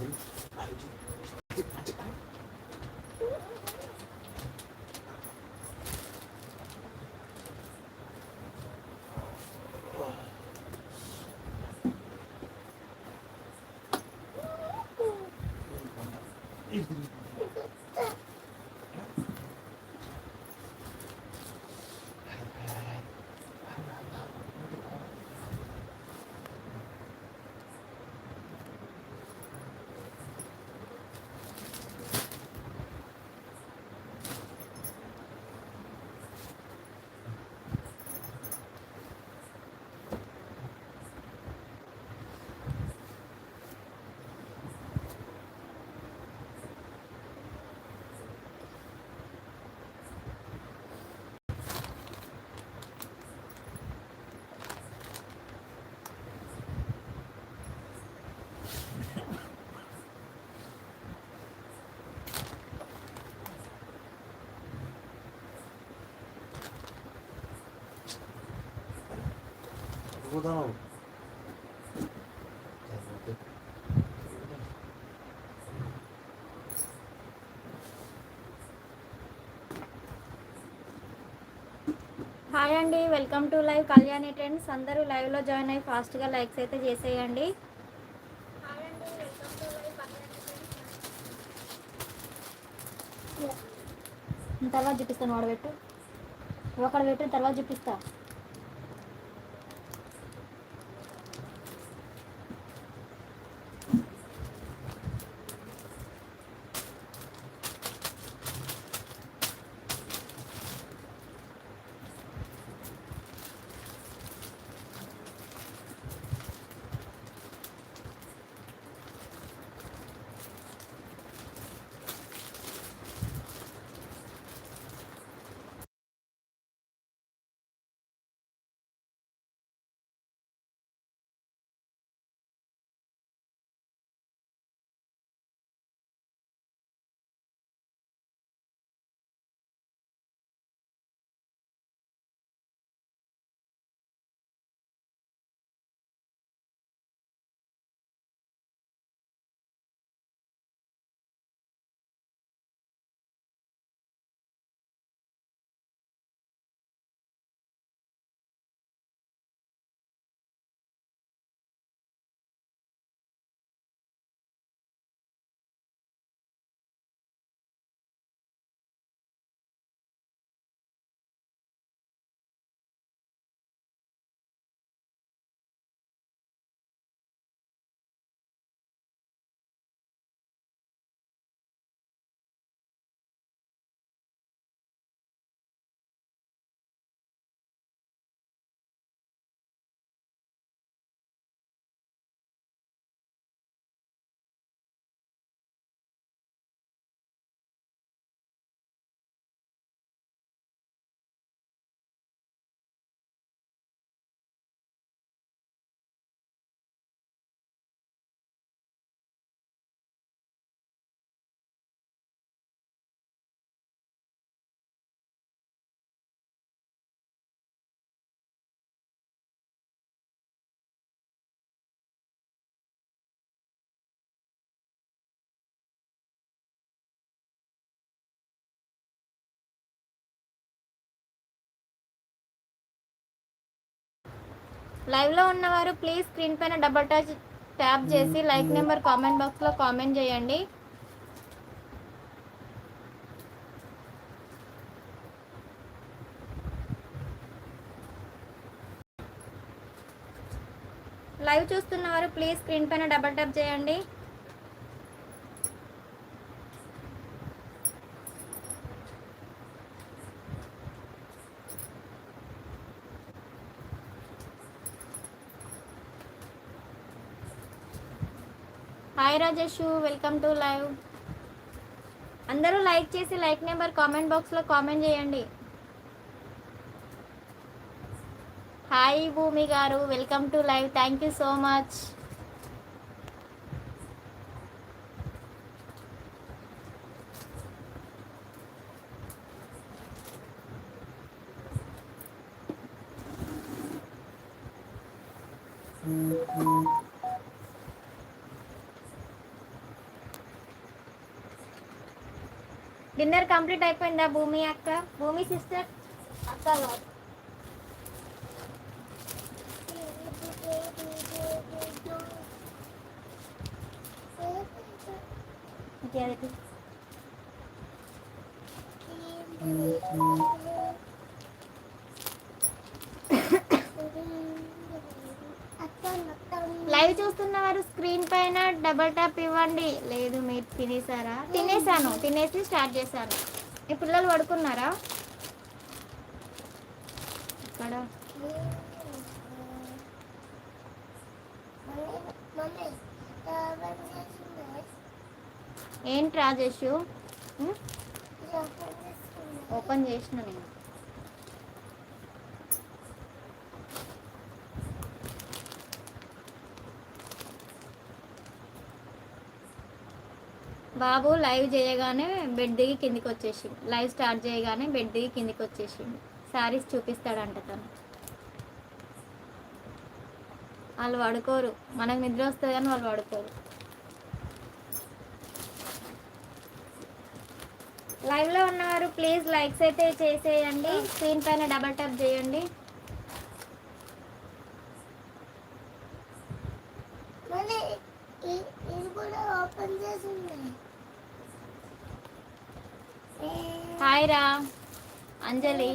Mm-hmm. పోతావు hi అండి welcome to live Kalyani trends అందరూ లైవ్లో జాయిన్ అయ్యి ఫాస్ట్గా లైక్స్ అయితే చేసేయండి. తర్వాత చూపిస్తాను వాడు పెట్టు. ఒకడు పెట్టు తర్వాత చూపిస్తా. లైవ్లో ఉన్నవారు ప్లీజ్ స్క్రీన్ పైన డబల్ టచ్ ట్యాప్ చేసి లైక్ నెంబర్ కామెంట్ బాక్స్లో కామెంట్ చేయండి. లైవ్ చూస్తున్నవారు ప్లీజ్ స్క్రీన్ పైన డబల్ ట్యాప్ చేయండి. Hi Rajesh welcome to live అందరూ లైక్ చేసి లైక్ నెంబర్ కామెంట్ బాక్స్లో కామెంట్ చేయండి. హాయ్ భూమి గారు. Welcome to live thank you so much dinner complete అయిపోయిందా భూమి అక్క భూమి సిస్టర్ అక్క కాదు. ఇంకేది? లైవ్ చూస్తున్న వారు స్క్రీన్ పైన డబల్ ట్యాప్ ఇవ్వండి. లేదు మీరు తినేసారా తినేసాను తినేసి స్టార్ట్ చేశాను. మీ పిల్లలు పడుకున్నారా? ఇక్కడ. ఏంటి రాజేష్? ఓపెన్ చేసిన నేను. బాబు లైవ్ చేయగానే బెడ్ దిగి కిందికి వచ్చేసింది లైవ్ స్టార్ట్ చేయగానే బెడ్ దిగి కిందికి వచ్చేసింది శారీస్ చూపిస్తాడంట తను. వాళ్ళు పడుకోరు. మనకు నిద్ర వస్తుంది కానీ వాళ్ళు పడుకోరు. లైవ్లో ఉన్నవారు ప్లీజ్ లైక్స్ అయితే చేసేయండి. స్క్రీన్ పైన డబల్ ట్యాప్ చేయండి మళ్ళీ ఇ- ఇది కూడా ఓపెన్ చేసి ఉన్నాయి హాయ్ రా. అంజలి.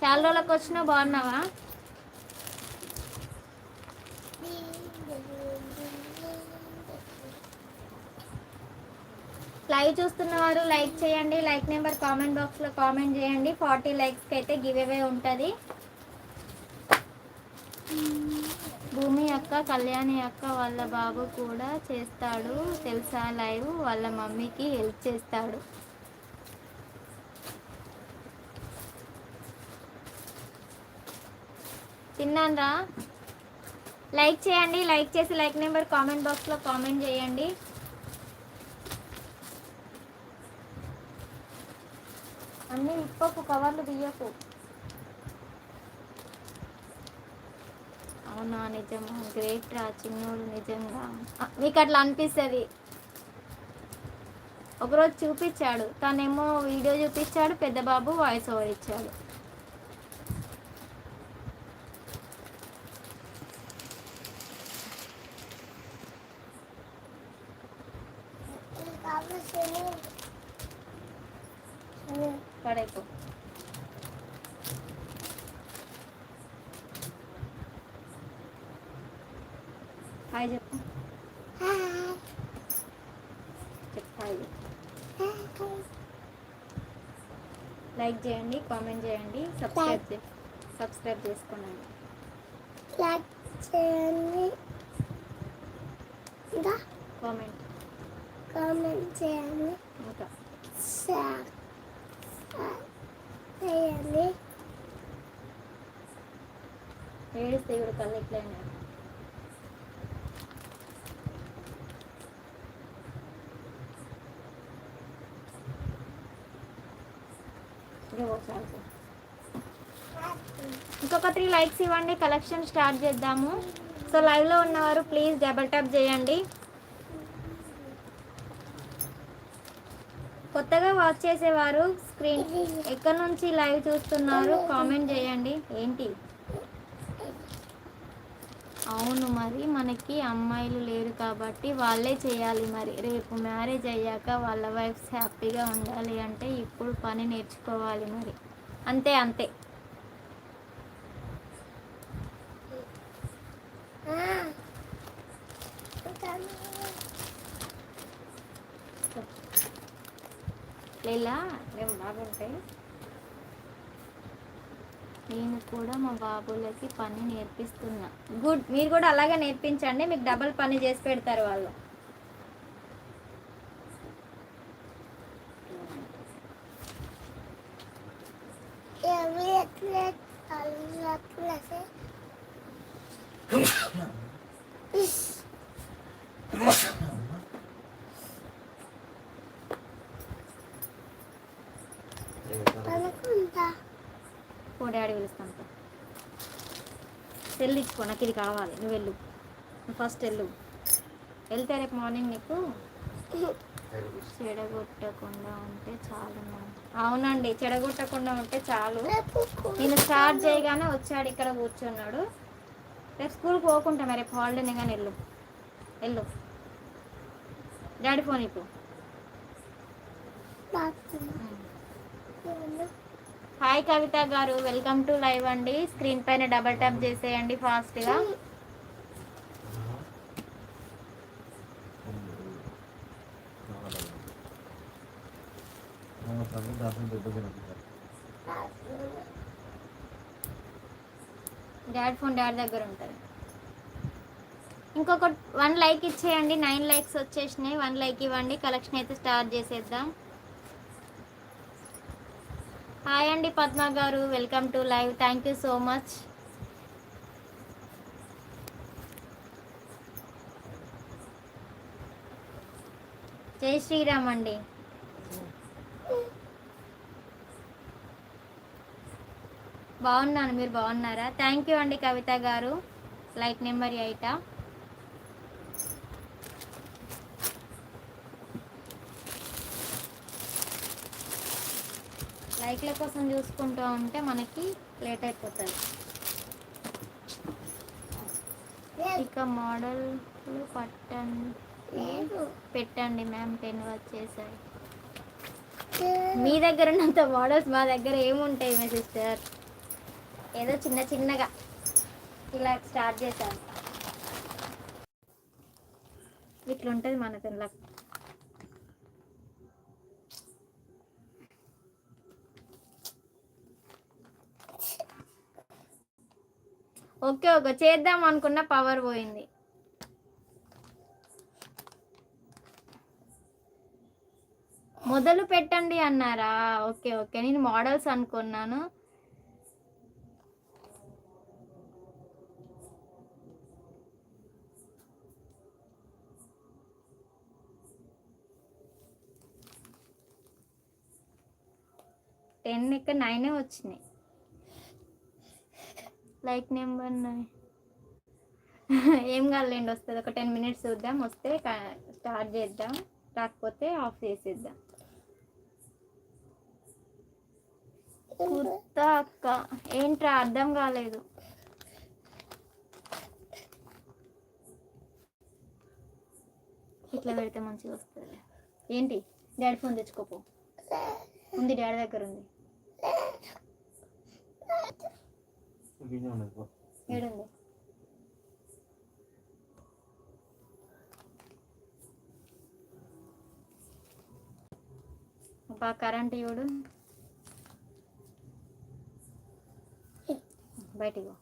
చాలా రోజులకు వచ్చినా బాగున్నావా? లైవ్ చూస్తున్నవారు లైక్ చేయండి లైక్ నెంబర్ కామెంట్ బాక్స్లో కామెంట్ చేయండి. ఫార్టీ లైక్స్కి అయితే గివ్ అవే ఉంటుంది. భూమి అక్క కళ్యాణి అక్క వాళ్ళ బాబు కూడా చేస్తాడు. తెలుసా లైవ్? వాళ్ళ మమ్మీకి హెల్ప్ చేస్తాడు. తిన్నానరా. లైక్ చేయండి లైక్ చేసి లైక్ నెంబర్ కామెంట్ బాక్స్లో కామెంట్ చేయండి. అన్నీ విప్పకు కవర్లు తీయకు. అవునా నిజమా? గ్రేట్ రా చిన్నోడు నిజంగా. మీకు అట్లా అనిపిస్తుంది. ఒకరోజు చూపించాడు. తనేమో వీడియో చూపించాడు పెద్ద బాబు వాయిస్ ఓవర్ ఇచ్చాడు ఇది కావాల్సిన పడైపో హాయ్ చెప్పు చెప్పు హాయ్ చెప్పు లైక్ చేయండి కామెంట్ చేయండి సబ్స్క్రైబ్ చే సబ్స్క్రైబ్ చేసుకోండి లైక్ చేయండి ఇంకా కామెంట్ కామెంట్ చేయండి ఇంకా షేర్ ఏడిస్తే ఇప్పుడు కళ్ళు ఇంకొక త్రీ లైక్స్ ఇవ్వండి కలెక్షన్ స్టార్ట్ చేద్దాము. సో లైవ్లో ఉన్నవారు ప్లీజ్ డబల్ ట్యాప్ చేయండి. కొత్తగా వాచ్ చేసేవారు స్క్రీన్. ఎక్కడి నుంచి లైవ్ చూస్తున్నారు? కామెంట్ చేయండి. ఏంటి? అవును మరి మనకి అమ్మాయిలు లేరు కాబట్టి వాళ్ళే చేయాలి మరి. రేపు మ్యారేజ్ అయ్యాక వాళ్ళ వైఫ్స్ హ్యాపీగా ఉండాలి అంటే ఇప్పుడు పని నేర్చుకోవాలి మరి. అంతే అంతే. ఇలా మేము బాగుంటాయి నేను కూడా మా బాబులకి పని నేర్పిస్తున్నా. గుడ్. మీరు కూడా అలాగే నేర్పించండి. మీకు డబల్ పని చేసి పెడతారు వాళ్ళు. పో డాడీ పిలుస్తాను. సెల్ ఇచ్చుకో నాకు ఇది కావాలి. నువ్వు వెళ్ళు. నువ్వు ఫస్ట్ వెళ్ళు. వెళ్తే రేపు మార్నింగ్ నీకు చెడగొట్టకుండా ఉంటే చాలు అవునండి చెడగొట్టకుండా ఉంటే చాలు. నేను స్టార్ట్ చేయగానే వచ్చాడు ఇక్కడ కూర్చున్నాడు. రేపు స్కూల్కి పోకుంటా మరి రేపు హాలిడేనే కానీ వెళ్ళు. వెళ్ళు. డాడీ ఫోన్ ఇప్పుడు హాయ్ కవిత గారు వెల్కమ్ టు లైవ్ అండి. స్క్రీన్ పైన డబల్ ట్యాప్ చేసేయండి ఫాస్ట్గా. డాడ్ ఫోన్ డాడ్ దగ్గర ఉంటుంది. ఇంకొక వన్ లైక్ ఇచ్చేయండి. నైన్ లైక్స్ వచ్చేసినాయి. వన్ లైక్ ఇవ్వండి. కలెక్షన్ అయితే స్టార్ట్ చేసేద్దాం. హాయ్ అండి పద్మ గారు. Welcome to live thank you so much జై శ్రీరామ్ అండి. బాగున్నాను మీరు బాగున్నారా? థ్యాంక్ యూ అండి కవిత గారు. లైక్ నెంబర్ ఎయిటా లైక్ల కోసం చూసుకుంటూ ఉంటే మనకి లేట్ అయిపోతుంది. ఇక మోడల్ పట్టండి. పెట్టండి మ్యామ్ టెన్ వచ్చేసాయి. మీ దగ్గర ఉన్నంత మోడల్స్ మా దగ్గర ఏముంటాయి మీ సిస్టర్? ఏదో చిన్న చిన్నగా ఇలా స్టార్ట్ చేశాను ఇట్లా ఉంటుంది మన ఓకే ఓకే. చేద్దాం అనుకున్న పవర్ పోయింది. మొదలు పెట్టండి అన్నారా? Okay okay. నేను మోడల్స్ అనుకున్నాను. టెన్ ఇక్కడ నైనే వచ్చినాయి. Like number nine. ఏం కాదులేండి వస్తుంది. ఒక టెన్ మినిట్స్ చూద్దాం. వస్తే స్టార్ట్ చేద్దాం. రాకపోతే ఆఫ్ చేసేద్దాం. కుర్తా అక్క. ఏంట్రా అర్థం కాలేదు. ఇట్లా పెడితే మంచిగా వస్తుంది ఏంటి? డాడీ ఫోన్ తెచ్చుకోపో. ఉంది డాడీ దగ్గర ఉంది ఏడుంది? అబ్బా కరెంట్ చూడు. బయటికి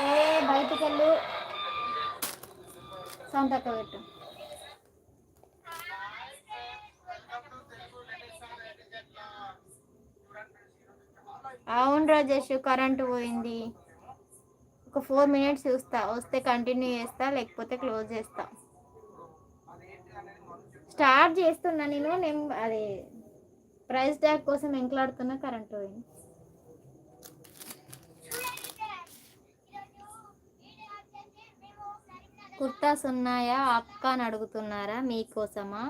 ఏ బయటికి వెళ్ళు. సౌండ్ పెట్టు. అవును రాజేష్ కరెంటు పోయింది. ఒక ఫోర్ మినిట్స్ చూస్తా. వస్తే కంటిన్యూ చేస్తా లేకపోతే క్లోజ్ చేస్తా. స్టార్ట్ చేస్తున్నా నేను నేను అది ప్రైస్ ట్యాగ్ కోసం ఎంకలాడుతున్నా కరెంట్ పోయింది. కుర్తాస్ ఉన్నాయా? అక్క అని అడుగుతున్నారా? మీకోసమా?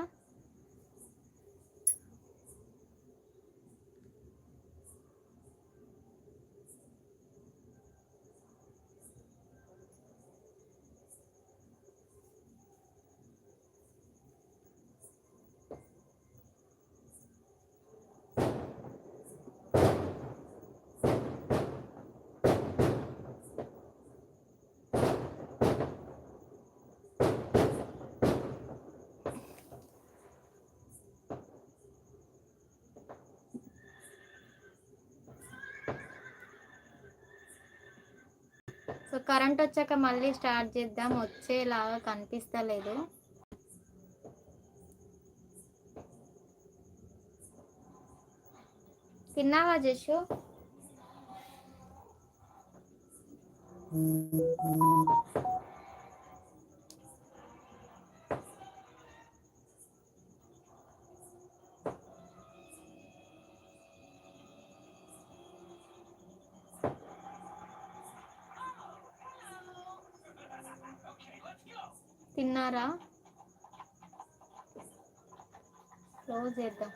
సో కరెంట్ వచ్చాక మళ్ళీ స్టార్ట్ చేద్దాం. వచ్చేలాగా కనిపిస్తలేదు. తిన్నావా జషు? తిన్నారా? క్లోజ్ చేద్దాం.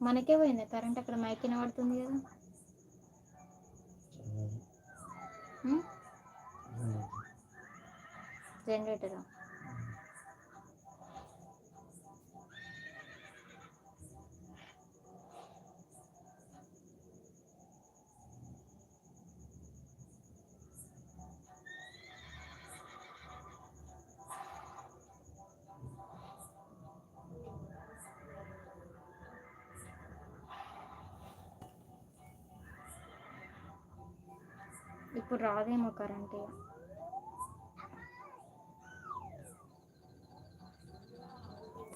మనకే పోయింది కరెంట్ అక్కడ మైక్ వినబడుతుంది కదా? జనరేటరా? ఇప్పుడు రాదేమో కరెంట్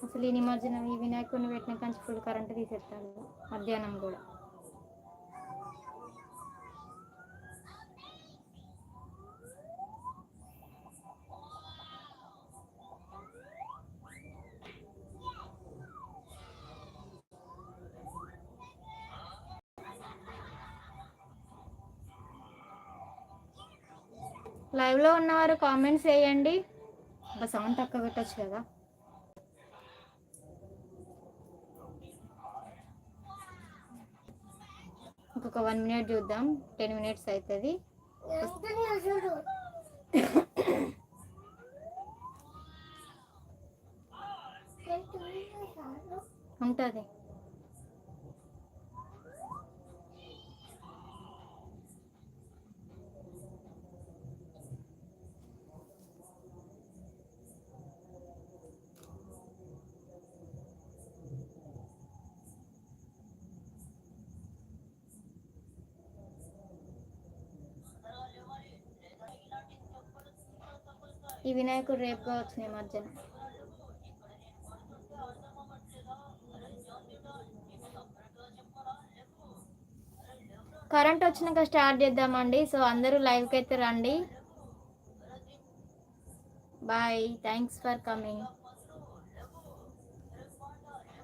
అసలు ఈ నిమజ్జనం ఈ వినాయకుడిని పెట్టిన కంచి ఫుల్ కరెంట్ తీసేస్తాడు. మధ్యాహ్నం కూడా. లైవ్లో ఉన్నవారు కామెంట్స్ వేయండి ఒక సౌండ్ తక్కువ పెట్టచ్చు కదా. ఇంకొక వన్ మినిట్ చూద్దాం. టెన్ మినిట్స్ అవుతుంది. ఉంటుంది. ఈ వినాయకుడు రేపుగా వచ్చినాయి నిమజ్జనం కరెంట్ వచ్చినాక స్టార్ట్ చేద్దామండి. సో అందరూ లైవ్కి అయితే రండి. Bye thanks for coming